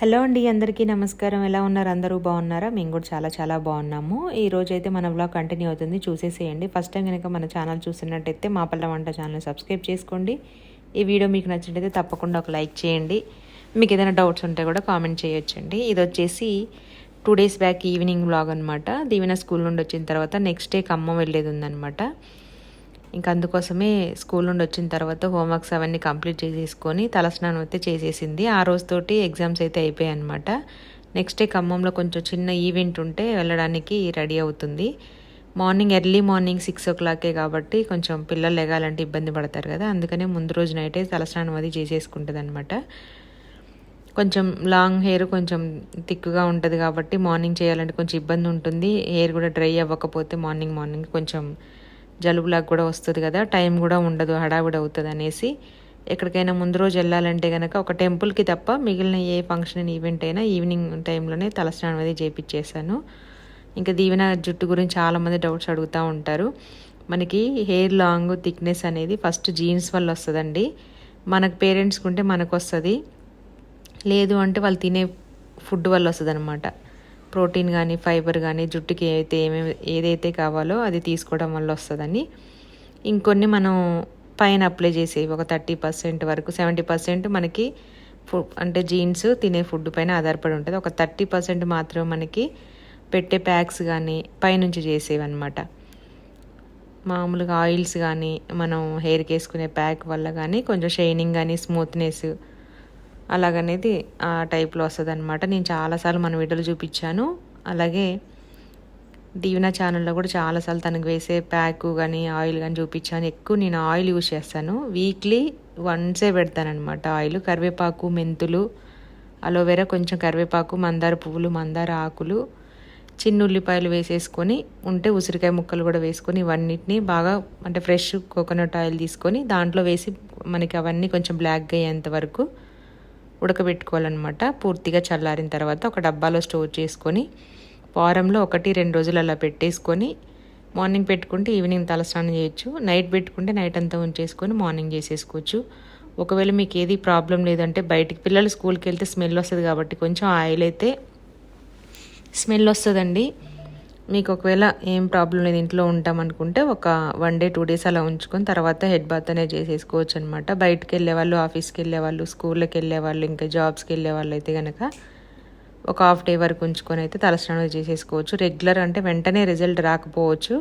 Hello అండి అందరికీ నమస్కారం. ఎలా ఉన్నారు? అందరూ బాగున్నారా? మేము కూడా చాలా చాలా బాగున్నాము. ఈ రోజు అయితే మన బ్లాగ్ కంటిన్యూ అవుతుంది. చూసేసేయండి. ఫస్ట్ టైం కనుక మన ఛానల్ చూసినట్టయితే మా పల్ల వంట ఛానల్ సబ్స్క్రైబ్ చేసుకోండి. ఈ వీడియో మీకు నచ్చినట్టయితే తప్పకుండా ఒక లైక్ చేయండి. మీకు ఏదైనా డౌట్స్ ఉంటే కూడా కామెంట్ చేయొచ్చండి. ఇది వచ్చేసి two days back evening vlog అనమాట దీవెన స్కూల్ నుండి వచ్చిన తర్వాత నెక్స్ట్ డే ఖమ్మం వెళ్ళేది ఉందన్నమాట. ఇంకా అందుకోసమే స్కూల్ నుండి వచ్చిన తర్వాత హోంవర్క్స్ అవన్నీ కంప్లీట్ చేసేసుకొని తలస్నానం అయితే చేసేసింది. ఆ రోజుతోటి ఎగ్జామ్స్ అయితే అయిపోయాయి అనమాట నెక్స్ట్ డే ఖమ్మంలో కొంచెం చిన్న ఈవెంట్ ఉంటే వెళ్ళడానికి రెడీ అవుతుంది. మార్నింగ్ ఎర్లీ మార్నింగ్ సిక్స్ ఓ క్లాకే కాబట్టి కొంచెం పిల్లలు లెగాలంటే ఇబ్బంది పడతారు కదా. అందుకనే ముందు రోజు నైటే తలస్నానం అది చేసేసుకుంటుంది అనమాట కొంచెం లాంగ్ హెయిర్ కొంచెం థిక్గా ఉంటుంది కాబట్టి మార్నింగ్ చేయాలంటే కొంచెం ఇబ్బంది ఉంటుంది. హెయిర్ కూడా డ్రై అవ్వకపోతే మార్నింగ్ మార్నింగ్ కొంచెం జలుబులాగా కూడా వస్తుంది కదా టైం కూడా ఉండదు హడావిడి అవుతుంది అనేసి. ఎక్కడికైనా ముందు రోజు వెళ్ళాలంటే కనుక ఒక టెంపుల్కి తప్ప మిగిలిన ఏ ఫంక్షన్ ఈవెంట్ అయినా ఈవినింగ్ టైంలోనే తలస్నానం అది చేపించేశాను ఇంకా దీవెన జుట్టు గురించి చాలామంది డౌట్స్ అడుగుతూ ఉంటారు. మనకి హెయిర్ లాంగ్ థిక్నెస్ అనేది ఫస్ట్ జీన్స్ వల్ల వస్తుందండి. మనకు పేరెంట్స్కి ఉంటే మనకు వస్తుంది లేదు అంటే వాళ్ళు తినే ఫుడ్ వల్ల వస్తుంది అనమాట ప్రోటీన్ కానీ ఫైబర్ కానీ జుట్టుకి అయితే ఏమేమి ఏదైతే కావాలో అది తీసుకోవడం వల్ల వస్తుందని ఇంకొన్ని మనం పైన అప్లై చేసేవి ఒక థర్టీ పర్సెంట్ వరకు సెవెంటీ పర్సెంట్ మనకి ఫుడ్ అంటే జీన్స్ తినే ఫుడ్ పైన ఆధారపడి ఉంటుంది. ఒక థర్టీ పర్సెంట్ మాత్రం మనకి పెట్టే ప్యాక్స్ కానీ పైనుంచి చేసేవి అనమాట మామూలుగా ఆయిల్స్ కానీ మనం హెయిర్కి వేసుకునే ప్యాక్ వల్ల కానీ కొంచెం షైనింగ్ కానీ స్మూత్నెస్ అలాగనేది ఆ టైప్లో వస్తుంది అనమాట నేను చాలాసార్లు మన వీడియోలు చూపించాను. అలాగే దీవెన ఛానల్లో కూడా చాలాసార్లు తనకు వేసే ప్యాక్ కానీ ఆయిల్ కానీ చూపించాను. ఎక్కువ నేను ఆయిల్ యూజ్ చేస్తాను. వీక్లీ వన్సే పెడతానమాట ఆయిల్. కరివేపాకు మెంతులు అలోవెరా కొంచెం కరివేపాకు మందార పువ్వులు మందార ఆకులు చిన్న ఉల్లిపాయలు వేసేసుకొని ఉంటే ఉసిరికాయ ముక్కలు కూడా వేసుకొని ఇవన్నిటిని బాగా అంటే ఫ్రెష్ కోకోనట్ ఆయిల్ తీసుకొని దాంట్లో వేసి మనకి అవన్నీ కొంచెం బ్లాక్గా అయ్యేంత వరకు ఉడకబెట్టుకోవాలన్నమాట. పూర్తిగా చల్లారిన తర్వాత ఒక డబ్బాలో స్టోర్ చేసుకొని వారంలో ఒకటి రెండు రోజులు అలా పెట్టేసుకొని మార్నింగ్ పెట్టుకుంటే ఈవినింగ్ తలస్నానం చేయొచ్చు. నైట్ పెట్టుకుంటే నైట్ అంతా ఉంచేసుకొని మార్నింగ్ చేసేసుకోవచ్చు. ఒకవేళ మీకు ఏది ప్రాబ్లం లేదంటే బయటికి పిల్లలు స్కూల్కి వెళ్తే స్మెల్ వస్తుంది కాబట్టి కొంచెం ఆయిల్ అయితే స్మెల్ వస్తుందండి. మీకు ఒకవేళ ఏం ప్రాబ్లం లేదు ఇంట్లో ఉంటామనుకుంటే ఒక వన్ డే టూ డేస్ అలా ఉంచుకొని తర్వాత హెడ్ బాత్ అనేది చేసేసుకోవచ్చు అనమాట బయటకు వెళ్ళే వాళ్ళు ఆఫీస్కి వెళ్ళే వాళ్ళు స్కూల్కి వెళ్ళే వాళ్ళు ఇంకా జాబ్స్కి వెళ్ళే వాళ్ళు అయితే కనుక ఒక హాఫ్ డే వరకు ఉంచుకొని అయితే తలస్నానం చేసేసుకోవచ్చు. రెగ్యులర్ అంటే వెంటనే రిజల్ట్ రాకపోవచ్చు.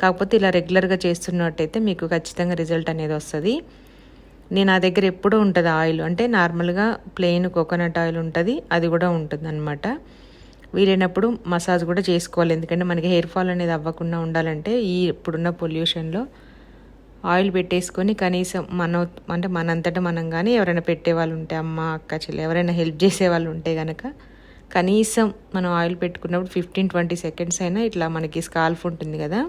కాకపోతే ఇలా రెగ్యులర్గా చేస్తున్నట్టయితే మీకు ఖచ్చితంగా రిజల్ట్ అనేది వస్తుంది. నేను నా దగ్గర ఎప్పుడూ ఉంటుంది ఆయిల్. అంటే నార్మల్గా ప్లెయిన్ కోకోనట్ ఆయిల్ ఉంటుంది అది కూడా ఉంటుంది అనమాట వీలైనప్పుడు మసాజ్ కూడా చేసుకోవాలి. ఎందుకంటే మనకి హెయిర్ ఫాల్ అనేది అవ్వకుండా ఉండాలంటే ఈ ఇప్పుడున్న పొల్యూషన్లో ఆయిల్ పెట్టేసుకొని కనీసం మన అంటే మనంతటా మనం కానీ ఎవరైనా పెట్టే వాళ్ళు ఉంటే అమ్మ అక్క చెల్లి ఎవరైనా హెల్ప్ చేసే వాళ్ళు ఉంటే కనుక కనీసం మనం ఆయిల్ పెట్టుకున్నప్పుడు ఫిఫ్టీన్ ట్వంటీ సెకండ్స్ అయినా ఇట్లా మనకి స్కాల్ఫ్ ఉంటుంది కదా.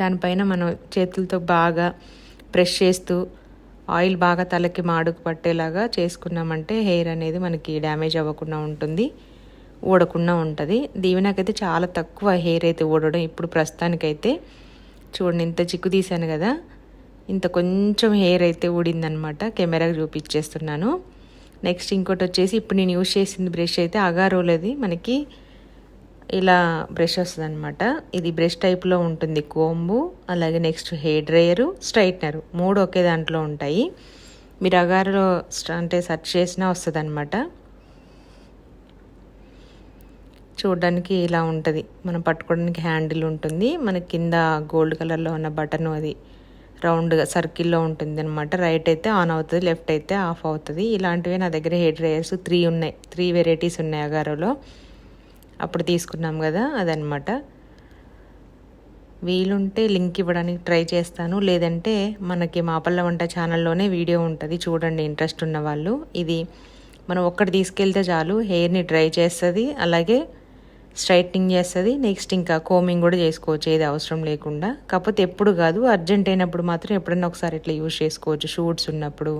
దానిపైన మనం చేతులతో బాగా ప్రెష్ చేస్తూ ఆయిల్ బాగా తలకి మాడుకు పట్టేలాగా చేసుకున్నామంటే హెయిర్ అనేది మనకి డ్యామేజ్ అవ్వకుండా ఉంటుంది. ఊడకుండా ఉంటుంది. దీవెనకైతే చాలా తక్కువ హెయిర్ అయితే ఊడడం. ఇప్పుడు ప్రస్తుతానికైతే చూడండి ఇంత చిక్కు తీశాను కదా. ఇంత కొంచెం హెయిర్ అయితే ఊడిందనమాట. కెమెరాకి చూపించేస్తున్నాను నెక్స్ట్ ఇంకోటి వచ్చేసి ఇప్పుడు నేను యూజ్ చేసింది బ్రష్ అయితే అగారోలది. మనకి ఇలా బ్రష్ వస్తుంది అనమాట ఇది బ్రష్ టైప్లో ఉంటుంది. కోంబు అలాగే నెక్స్ట్ హెయిర్ డ్రయరు స్ట్రైట్నరు. మూడు ఒకే దాంట్లో ఉంటాయి. మీరు అగారులో అంటే సెర్చ్ చేసినా వస్తుంది అనమాట చూడడానికి ఇలా ఉంటుంది. మనం పట్టుకోవడానికి హ్యాండిల్ ఉంటుంది. మన కింద గోల్డ్ కలర్లో ఉన్న బటన్ అది రౌండ్గా సర్కిల్లో ఉంటుంది అనమాట రైట్ అయితే ఆన్ అవుతుంది లెఫ్ట్ అయితే ఆఫ్ అవుతుంది. ఇలాంటివి నా దగ్గర హెయిర్ డ్రైయర్స్ త్రీ ఉన్నాయి. త్రీ వెరైటీస్ ఉన్నాయి అగారోలో అప్పుడు తీసుకున్నాం కదా అదనమాట వీలుంటే లింక్ ఇవ్వడానికి ట్రై చేస్తాను. లేదంటే మనకి మాపల్ల వంట ఛానల్లోనే వీడియో ఉంటుంది. చూడండి ఇంట్రెస్ట్ ఉన్న వాళ్ళు ఇది మనం ఒక్కటి తీసుకెళ్తే చాలు. హెయిర్ని డ్రై చేస్తుంది. అలాగే స్ట్రైట్నింగ్ చేస్తుంది. నెక్స్ట్ ఇంకా కోమింగ్ కూడా చేసుకోవచ్చు ఏది అవసరం లేకుండా. కాకపోతే ఎప్పుడు కాదు అర్జెంట్ అయినప్పుడు మాత్రం ఎప్పుడైనా ఒకసారి ఇట్లా యూజ్ చేసుకోవచ్చు. షూట్స్ ఉన్నప్పుడు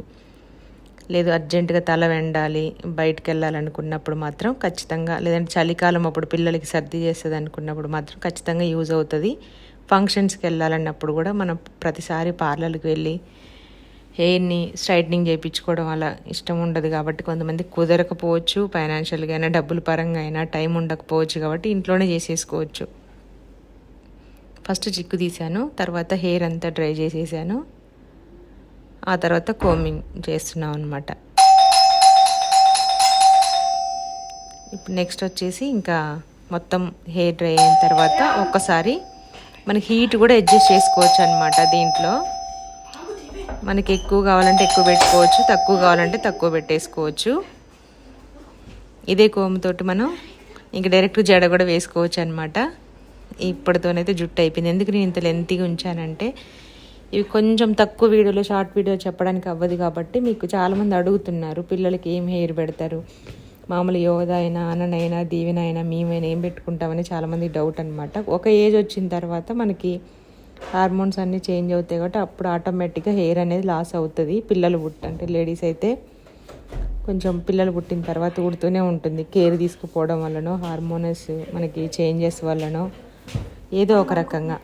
లేదు అర్జెంటుగా తల వెండాలి బయటకు వెళ్ళాలనుకున్నప్పుడు మాత్రం ఖచ్చితంగా లేదంటే చలికాలం అప్పుడు పిల్లలకి సర్ది చేస్తుంది అనుకున్నప్పుడు మాత్రం ఖచ్చితంగా యూజ్ అవుతుంది. ఫంక్షన్స్కి వెళ్ళాలన్నప్పుడు కూడా మనం ప్రతిసారి పార్లర్కి వెళ్ళి హెయిర్ని స్ట్రైట్నింగ్ చేయించుకోవడం అలా ఇష్టం ఉండదు కాబట్టి కొంతమంది కుదరకపోవచ్చు ఫైనాన్షియల్గా అయినా డబ్బుల పరంగా అయినా టైం ఉండకపోవచ్చు కాబట్టి ఇంట్లోనే చేసేసుకోవచ్చు. ఫస్ట్ చిక్కు తీసాను తర్వాత హెయిర్ అంతా డ్రై చేసేసాను. ఆ తర్వాత కోమింగ్ చేస్తున్నాం అనమాట ఇప్పుడు నెక్స్ట్ వచ్చేసి ఇంకా మొత్తం హెయిర్ డ్రై అయిన తర్వాత ఒక్కసారి మనకి హీట్ కూడా అడ్జస్ట్ చేసుకోవచ్చు అనమాట దీంట్లో. మనకి ఎక్కువ కావాలంటే ఎక్కువ పెట్టుకోవచ్చు తక్కువ కావాలంటే తక్కువ పెట్టేసుకోవచ్చు. ఇదే కోముతోటి మనం ఇంక డైరెక్ట్ జడ కూడా వేసుకోవచ్చు అనమాట ఇప్పటితోనైతే జుట్టు అయిపోయింది. ఎందుకు నేను ఇంత లెంతీగా ఉంచానంటే ఇవి కొంచెం తక్కువ వీడియోలో షార్ట్ వీడియో చెప్పడానికి అవ్వదు కాబట్టి మీకు చాలామంది అడుగుతున్నారు పిల్లలకి ఏం హెయిర్ పెడతారు? మామూలు యోగ అయినా అన్ననైనా దీవెనైనా మేమైనా ఏం పెట్టుకుంటామని చాలామంది డౌట్ అనమాట ఒక ఏజ్ వచ్చిన తర్వాత మనకి హార్మోన్స్ అన్నీ చేంజ్ అవుతాయి కాబట్టి అప్పుడు ఆటోమేటిక్గా హెయిర్ అనేది లాస్ అవుతుంది. పిల్లలు పుట్ట అంటే లేడీస్ అయితే కొంచెం పిల్లలు పుట్టిన తర్వాత ఉడుతూనే ఉంటుంది. కేర్ తీసుకుపోవడం వల్లనో హార్మోనస్ మనకి చేంజెస్ వల్లనో ఏదో ఒక రకంగా.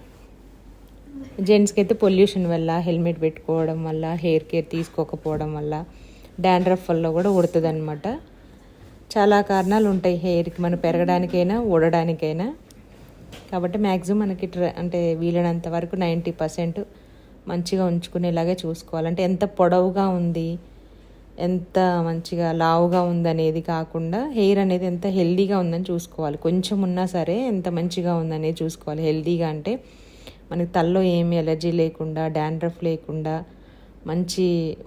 జెంట్స్కి అయితే పొల్యూషన్ వల్ల హెల్మెట్ పెట్టుకోవడం వల్ల హెయిర్ కేర్ తీసుకోకపోవడం వల్ల డాండ్రఫ్ వల్ల కూడా ఉడుతుంది అనమాట చాలా కారణాలు ఉంటాయి హెయిర్కి. మనం పెరగడానికైనా ఊడడానికైనా. కాబట్టి మ్యాక్సిమం మనకి ట్ర అంటే వీలైనంత వరకు నైంటీ పర్సెంట్ మంచిగా ఉంచుకునేలాగే చూసుకోవాలి. అంటే ఎంత పొడవుగా ఉంది ఎంత మంచిగా లావుగా ఉందనేది కాకుండా హెయిర్ అనేది ఎంత హెల్దీగా ఉందని చూసుకోవాలి. కొంచెం ఉన్నా సరే ఎంత మంచిగా ఉందనేది చూసుకోవాలి. హెల్దీగా అంటే మనకి తల్లో ఏమి ఎలర్జీ లేకుండా డాండ్రఫ్ లేకుండా మంచి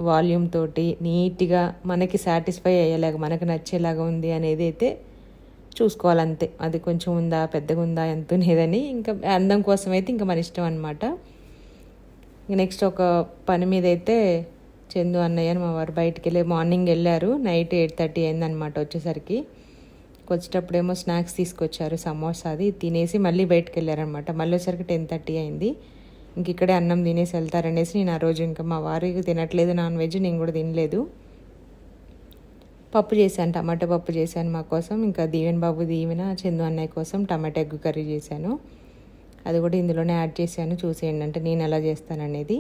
వాల్యూమ్ తోటి నీట్గా మనకి సాటిస్ఫై అయ్యేలాగా మనకు నచ్చేలాగా ఉంది అనేది అయితే చూసుకోవాలంతే. అది కొంచెం ఉందా పెద్దగా ఉందా ఎంత ఉన్నదని ఇంకా అందం కోసం అయితే ఇంకా మన ఇష్టం అనమాట నెక్స్ట్ ఒక పని మీద అయితే చందు అన్నయ్య మా వారు బయటికి వెళ్ళి మార్నింగ్ వెళ్ళారు. నైట్ ఎయిట్ థర్టీ అయిందనమాట వచ్చేసరికి. వచ్చేటప్పుడేమో స్నాక్స్ తీసుకొచ్చారు సమోసా అది తినేసి మళ్ళీ బయటకు వెళ్ళారనమాట మళ్ళీ వచ్చేసరికి టెన్ థర్టీ అయింది. ఇంక ఇక్కడే అన్నం తినేసి వెళ్తారనేసి నేను ఆ రోజు ఇంకా మా వారికి తినట్లేదు నాన్ వెజ్ నేను కూడా తినలేదు. పప్పు చేశాను టమాటా పప్పు చేశాను మా కోసం. ఇంకా దీవెన్ బాబు దీవెన చందు అన్నయ్య కోసం టమాటా ఎగ్ కర్రీ చేశాను. అది కూడా ఇందులోనే యాడ్ చేశాను. చూసేయండి అంటే నేను ఎలా చేస్తాననేది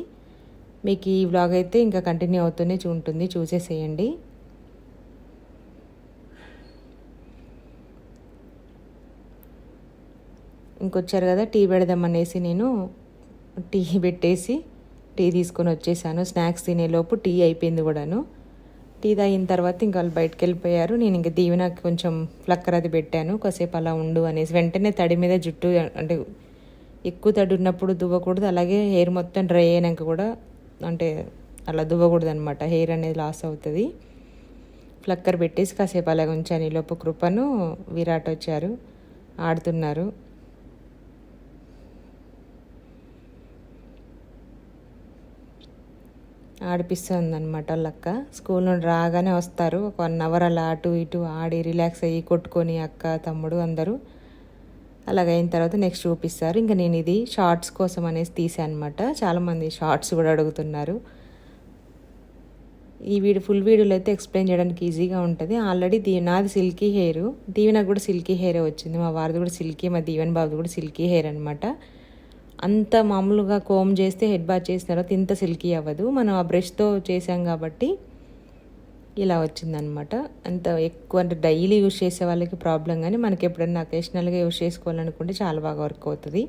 మీకు ఈ వ్లాగ్ అయితే ఇంకా కంటిన్యూ అవుతూనే ఉంటుంది. చూసేసేయండి. ఇంకొచ్చారు కదా టీ పెడదామనేసి నేను టీ పెట్టేసి టీ తీసుకొని వచ్చేసాను. స్నాక్స్ తినేలోపు టీ అయిపోయింది కూడాను. టీ అయిన తర్వాత ఇంకా వాళ్ళు బయటకు వెళ్ళిపోయారు. నేను ఇంకా దీవెనకి కొంచెం ఫ్లక్కర్ అది పెట్టాను. కాసేపు అలా ఉండు అనేసి వెంటనే తడి మీద జుట్టు అంటే ఎక్కువ తడి ఉన్నప్పుడు దువ్వకూడదు. అలాగే హెయిర్ మొత్తం డ్రై అయినాక కూడా అంటే అలా దువ్వకూడదు అనమాట హెయిర్ అనేది లాస్ అవుతుంది. ఫ్లక్కర్ పెట్టేసి కాసేపు అలా ఉంచాను. ఈలోపు కృపను విరాట్ వచ్చారు. ఆడుతున్నారు. ఆడిపిస్తుందన్నమాట వాళ్ళక్క. స్కూల్ నుండి రాగానే వస్తారు. ఒక వన్ అవర్ అలా అటు ఇటు ఆడి రిలాక్స్ అయ్యి కొట్టుకొని అక్క తమ్ముడు అందరూ అలాగ అయిన తర్వాత నెక్స్ట్ చూపిస్తారు. ఇంకా నేను ఇది షార్ట్స్ కోసం అనేసి తీసాను అనమాట చాలామంది షార్ట్స్ కూడా అడుగుతున్నారు. ఈ వీడియో ఫుల్ వీడియోలో అయితే ఎక్స్ప్లెయిన్ చేయడానికి ఈజీగా ఉంటుంది. ఆల్రెడీ దీ నాది సిల్కీ హెయిర్. దీవెనకు కూడా సిల్కీ హెయిరే వచ్చింది. మా వారిది కూడా సిల్కీ మా దీవెన్ బాబుది కూడా సిల్కీ హెయిర్ అనమాట అంత మామూలుగా కోమ్ చేస్తే హెడ్ బాత్ చేసిన తర్వాత ఇంత సిల్కీ అవ్వదు. మనం ఆ బ్రష్తో చేసాం కాబట్టి ఇలా వచ్చిందనమాట అంత ఎక్కువ అంటే డైలీ యూజ్ చేసే వాళ్ళకి ప్రాబ్లం కానీ మనకి ఎప్పుడైనా అకేషనల్గా యూజ్ చేసుకోవాలనుకుంటే చాలా బాగా వర్క్ అవుతుంది.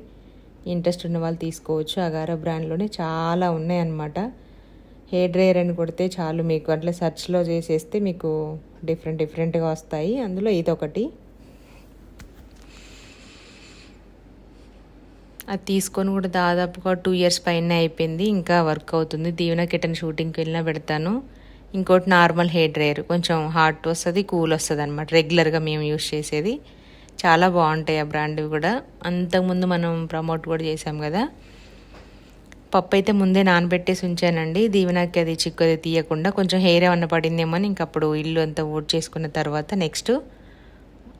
ఇంట్రెస్ట్ ఉన్న వాళ్ళు తీసుకోవచ్చు. అగారా బ్రాండ్లోనే చాలా ఉన్నాయన్నమాట. హెయిర్ డ్రైయర్ అని కొడితే చాలు మీకు అట్లా సెర్చ్లో చేసేస్తే మీకు డిఫరెంట్ డిఫరెంట్గా వస్తాయి. అందులో ఇదొకటి. అది తీసుకొని కూడా దాదాపుగా టూ ఇయర్స్ పైన అయిపోయింది. ఇంకా వర్క్ అవుతుంది. దీవెన కిటన్ షూటింగ్కి వెళ్ళినా పెడతాను. ఇంకోటి నార్మల్ హెయిర్ డ్రైయర్. కొంచెం హాట్ వస్తుంది కూల్ వస్తుంది అనమాట రెగ్యులర్గా మేము యూస్ చేసేది. చాలా బాగుంటాయి ఆ బ్రాండ్వి కూడా. అంతకుముందు మనం ప్రమోట్ కూడా చేసాం కదా. పప్పు అయితే ముందే నానబెట్టేసి ఉంచానండి. దీవెనకి అది చిక్కు అది తీయకుండా. కొంచెం హెయిర్ ఏమన్నా పడిందేమో అని ఇంకప్పుడు ఇల్లు అంతా ఊడ్ చేసుకున్న తర్వాత నెక్స్ట్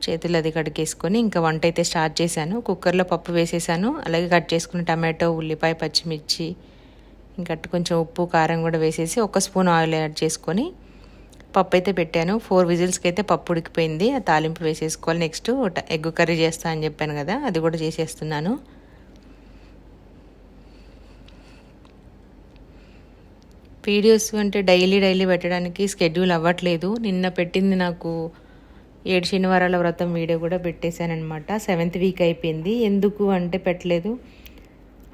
చేతులు అది కడిగేసుకొని ఇంకా వంట అయితే స్టార్ట్ చేశాను. కుక్కర్లో పప్పు వేసేసాను. అలాగే కట్ చేసుకున్న టమాటో ఉల్లిపాయ పచ్చిమిర్చి ఇంకా కొంచెం ఉప్పు కారం కూడా వేసేసి ఒక స్పూన్ ఆయిల్ యాడ్ చేసుకొని పప్పు అయితే పెట్టాను. ఫోర్ విజిల్స్కి అయితే పప్పు ఉడికిపోయింది. ఆ తాలింపు వేసేసుకోవాలి. నెక్స్ట్ ఎగ్ కర్రీ చేస్తా అని చెప్పాను కదా అది కూడా చేసేస్తున్నాను. వీడియోస్ అంటే డైలీ డైలీ పెట్టడానికి స్కెడ్యూల్ అవ్వట్లేదు. నిన్న పెట్టింది నాకు ఏడు శనివారాల వ్రతం వీడియో కూడా పెట్టేశానమాట సెవెంత్ వీక్ అయిపోయింది. ఎందుకు అంటే పెట్టలేదు.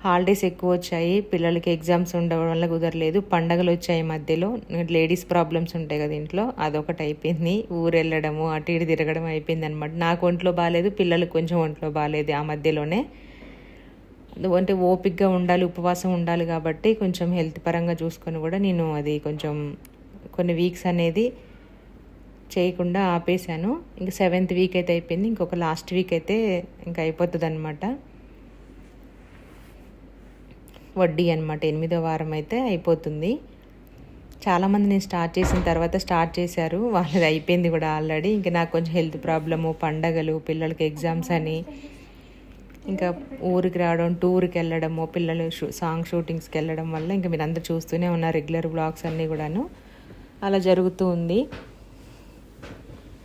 హాలిడేస్ ఎక్కువ వచ్చాయి. పిల్లలకి ఎగ్జామ్స్ ఉండడం వల్ల కుదరలేదు. పండగలు వచ్చాయి మధ్యలో. లేడీస్ ప్రాబ్లమ్స్ ఉంటాయి కదా ఇంట్లో. అదొకటి అయిపోయింది. ఊరు వెళ్ళడము అటు ఇటు తిరగడం అయిపోయింది అనమాట నాకు ఒంట్లో బాగాలేదు పిల్లలకు కొంచెం ఒంట్లో బాగాలేదు ఆ మధ్యలోనే. అంటే ఓపిక్గా ఉండాలి ఉపవాసం ఉండాలి కాబట్టి కొంచెం హెల్త్ పరంగా చూసుకొని కూడా నేను అది కొంచెం కొన్ని వీక్స్ అనేది చేయకుండా ఆపేశాను. ఇంకా సెవెంత్ వీక్ అయితే అయిపోయింది. ఇంకొక లాస్ట్ వీక్ అయితే ఇంకా అయిపోతుంది అనమాట వడ్డీ అనమాట ఎనిమిదో వారం అయితే అయిపోతుంది. చాలామంది నేను స్టార్ట్ చేసిన తర్వాత స్టార్ట్ చేశారు. వాళ్ళది అయిపోయింది కూడా ఆల్రెడీ ఇంకా నాకు కొంచెం హెల్త్ ప్రాబ్లము పండగలు పిల్లలకి ఎగ్జామ్స్ అని. ఇంకా ఊరికి రావడం టూర్కి వెళ్ళడము పిల్లలు షూ సాంగ్ షూటింగ్స్కి వెళ్ళడం వల్ల ఇంకా మీరు అందరు చూస్తూనే ఉన్నారు. రెగ్యులర్ బ్లాగ్స్ అన్నీ కూడాను. అలా జరుగుతూ ఉంది.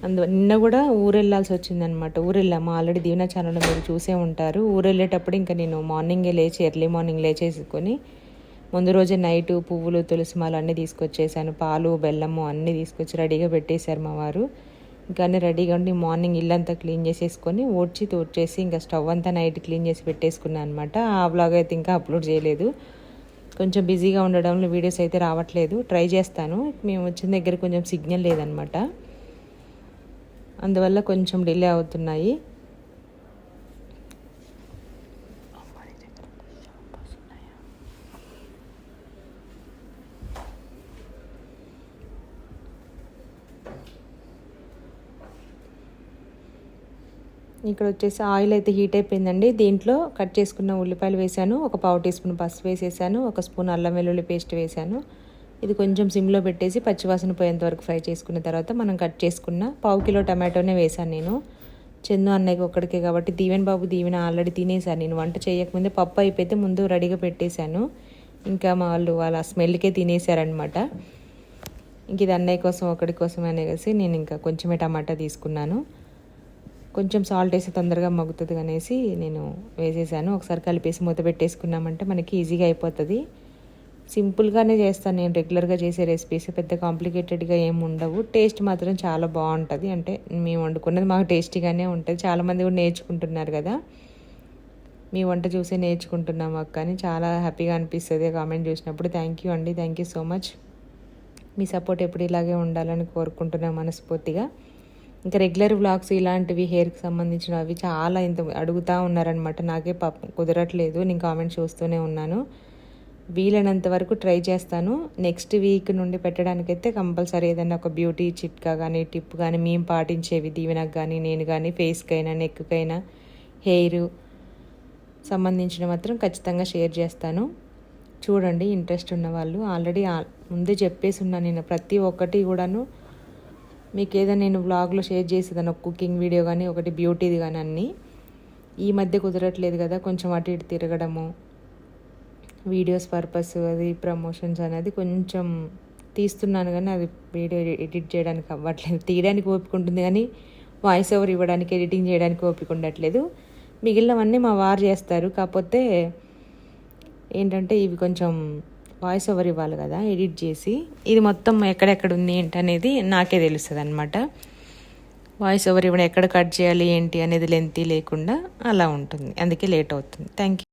అందు నిన్న కూడా ఊరెళ్ళాల్సి వచ్చిందనమాట ఊరెళ్ళాము ఆల్రెడీ దీవెన ఛానల్లో మీరు చూసే ఉంటారు. ఊరెళ్ళేటప్పుడు ఇంకా నేను మార్నింగే లేచి ఎర్లీ మార్నింగ్ లేచేసుకొని ముందు రోజే నైట్ పువ్వులు తులసి మాలు అన్నీ తీసుకొచ్చేసాను. పాలు బెల్లము అన్నీ తీసుకొచ్చి రెడీగా పెట్టేశారు మా వారు. ఇంకా అన్నీ రెడీగా ఉండి మార్నింగ్ ఇల్లంతా క్లీన్ చేసేసుకొని ఓడ్చి తోడ్చేసి ఇంకా స్టవ్ అంతా నైట్ క్లీన్ చేసి పెట్టేసుకున్నాను అనమాట ఆ బ్లాగ్ అయితే ఇంకా అప్లోడ్ చేయలేదు. కొంచెం బిజీగా ఉండడంలో వీడియోస్ అయితే రావట్లేదు. ట్రై చేస్తాను. మేము వచ్చిన దగ్గర కొంచెం సిగ్నల్ లేదనమాట అందువల్ల కొంచెం డిలే అవుతున్నాయి. ఇక్కడ వచ్చేసి ఆయిల్ అయితే హీట్ అయిపోయిందండి. దీంట్లో కట్ చేసుకున్న ఉల్లిపాయలు వేసాను ఒక పావు టీ స్పూన్ పసుపు వేసేసాను. ఒక స్పూన్ అల్లం వెల్లుల్లి పేస్ట్ వేసాను ఇది కొంచెం సిమ్లో పెట్టేసి పచ్చివాసన పోయేంత వరకు ఫ్రై చేసుకున్న తర్వాత మనం కట్ చేసుకున్న పావు కిలో టమాటోనే వేసాను నేను. చందు అన్నయ్యకి ఒక్కడికే కాబట్టి దీవెన్ బాబు దీవెన ఆల్రెడీ తినేసాను నేను వంట చేయకముందే పప్పు అయిపోతే ముందు రెడీగా పెట్టేశాను. ఇంకా మా వాళ్ళు వాళ్ళ స్మెల్కే తినేశారనమాట ఇంక ఇది అన్నయ్య కోసం ఒకటి కోసం అనేసి నేను ఇంకా కొంచెమే టమాటా తీసుకున్నాను. కొంచెం సాల్ట్ వేసి తొందరగా మగ్గుతుంది అనేసి నేను వేసేసాను ఒకసారి కలిపేసి మూత పెట్టేసుకున్నామంటే మనకి ఈజీగా అయిపోతుంది. సింపుల్గానే చేస్తాను. నేను రెగ్యులర్గా చేసే రెసిపీస్ పెద్ద కాంప్లికేటెడ్గా ఏమి ఉండవు. టేస్ట్ మాత్రం చాలా బాగుంటుంది. అంటే మేము వండుకున్నది మాకు టేస్టీగానే ఉంటుంది. చాలామంది కూడా నేర్చుకుంటున్నారు కదా. మీ వంట చూసే నేర్చుకుంటున్నాం అక్క అని చాలా హ్యాపీగా అనిపిస్తుంది. కామెంట్ చూసినప్పుడు థ్యాంక్ యూ అండి. థ్యాంక్ యూ సో మచ్ మీ సపోర్ట్ ఎప్పుడు ఇలాగే ఉండాలని కోరుకుంటున్నాం మనస్ఫూర్తిగా. ఇంకా రెగ్యులర్ వ్లాగ్స్ ఇలాంటివి హెయిర్కి సంబంధించినవి చాలా ఇంత అడుగుతూ ఉన్నారనమాట నాకే పాపం కుదరట్లేదు. నేను కామెంట్స్ చూస్తూనే ఉన్నాను. వీలైనంత వరకు ట్రై చేస్తాను. నెక్స్ట్ వీక్ నుండి పెట్టడానికైతే కంపల్సరీ ఏదైనా ఒక బ్యూటీ చిట్కా కానీ టిప్ కానీ మేము పాటించేవి దీవెనకు కానీ నేను కానీ ఫేస్కైనా నెక్కైనా హెయిర్ సంబంధించిన మాత్రం ఖచ్చితంగా షేర్ చేస్తాను. చూడండి ఇంట్రెస్ట్ ఉన్న వాళ్ళు ఆల్రెడీ ముందే చెప్పేసి ఉన్నాను నేను ప్రతి ఒక్కటి కూడాను. మీకు ఏదైనా నేను వ్లాగ్లో షేర్ చేసేదాన్ని ఒక కుకింగ్ వీడియో కానీ ఒకటి బ్యూటీది కానీ అన్నీ. ఈ మధ్య కుదరట్లేదు కదా కొంచెం అటు ఇటు తిరగడము. వీడియోస్ పర్పస్ అది ప్రమోషన్స్ అనేది కొంచెం తీస్తున్నాను కానీ అది వీడియో ఎడిట్ చేయడానికి అవ్వట్లేదు. తీయడానికి ఓపిక ఉంటుంది కానీ వాయిస్ ఓవర్ ఇవ్వడానికి ఎడిటింగ్ చేయడానికి ఓపిక ఉండట్లేదు. మిగిలినవన్నీ మా వారు చేస్తారు. కాకపోతే ఏంటంటే ఇవి కొంచెం వాయిస్ ఓవర్ ఇవ్వాలి కదా ఎడిట్ చేసి. ఇది మొత్తం ఎక్కడెక్కడ ఉంది ఏంటి అనేది నాకే తెలుస్తుంది అనమాట వాయిస్ ఓవర్ ఇవ్వడం ఎక్కడ కట్ చేయాలి ఏంటి అనేది లెంతీ లేకుండా అలా ఉంటుంది. అందుకే లేట్ అవుతుంది. Thank you